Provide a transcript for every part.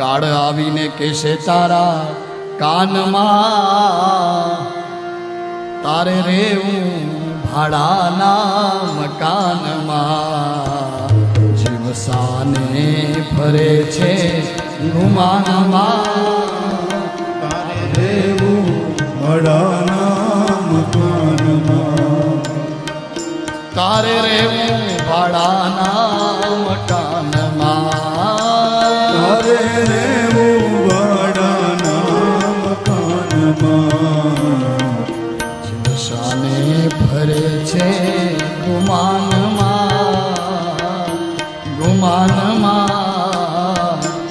કાળ આવીને કેશે તારા કાનમાં, તારે રેવું ભાડાના મકાનમાં. જીવસાને ફરે છે ગુમાનમાં તારે રેવું ભાડાના મકાનમાં. તારે રેવું ભાડાના તારે રહેવું વડાના મકાનમાં જીવસાને ફરે છે ગુમાનમાં ગુમાનમાં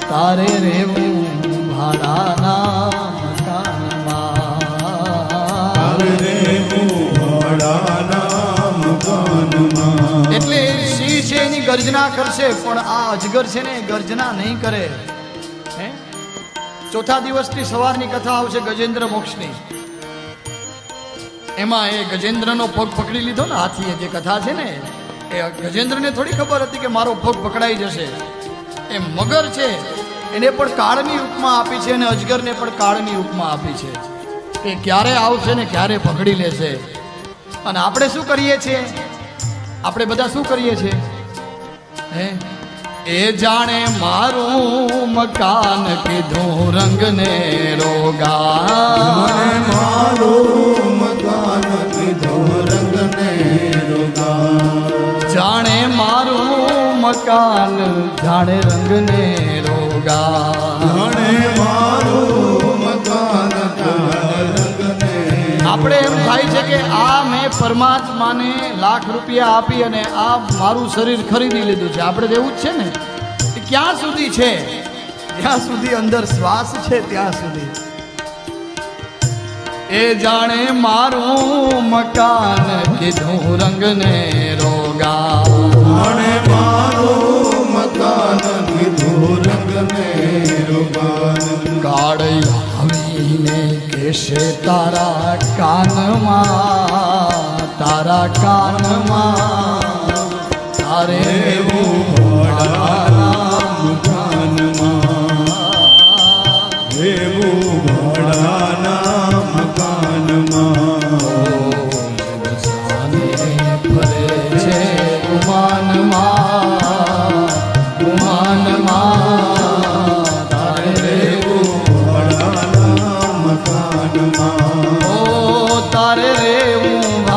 તારે રેવું ભાડાના મકાનમાં તારે રહેવું ગર્જના કરશે, પણ આ અજગર છે ને એ ગર્જના નહીં કરે. હે? ચોથા દિવસની સવારની કથા આવશે ગજેન્દ્ર મોક્ષની. એમાં એ ગજેન્દ્રનો પગ પકડી લીધો ને હાથીએ, જે કથા છે ને, એ ગજેન્દ્રને થોડી ખબર હતી કે મારો પગ પકડાઈ જશે. એ મગર છે, એને પણ કાળની ઉપમા આપી છે અને અજગરને પણ કાળની ઉપમા આપી છે. કે ક્યારે આવશે ને ક્યારે પકડી લેશે. અને આપણે શું કરીએ છીએ? આપણે બધા શું કરીએ છીએ? એ જાણે મારું મકાન કીધું રંગને રોગા. મારું મકાન કીધો રંગને રોગા. જાણે મારું મકાન જાણે રંગને રોગા. જાણે મારું મકાન આપણે એમ થાય છે કે આ પરમાત્માને લાખ રૂપિયા આપી અને આ મારું શરીર ખરીદી લીધું છે. આપણે તો એવું જ છે ને? એ ક્યાં સુધી છે? જ્યાં સુધી અંદર શ્વાસ છે ત્યાં સુધી. એ જાણે મારું મકાન કીધું રંગને રોગા. આવીને કેશે તારા કાનમાં તારા કાનમાં તારે મનમાં છે ગુમાનમાં वा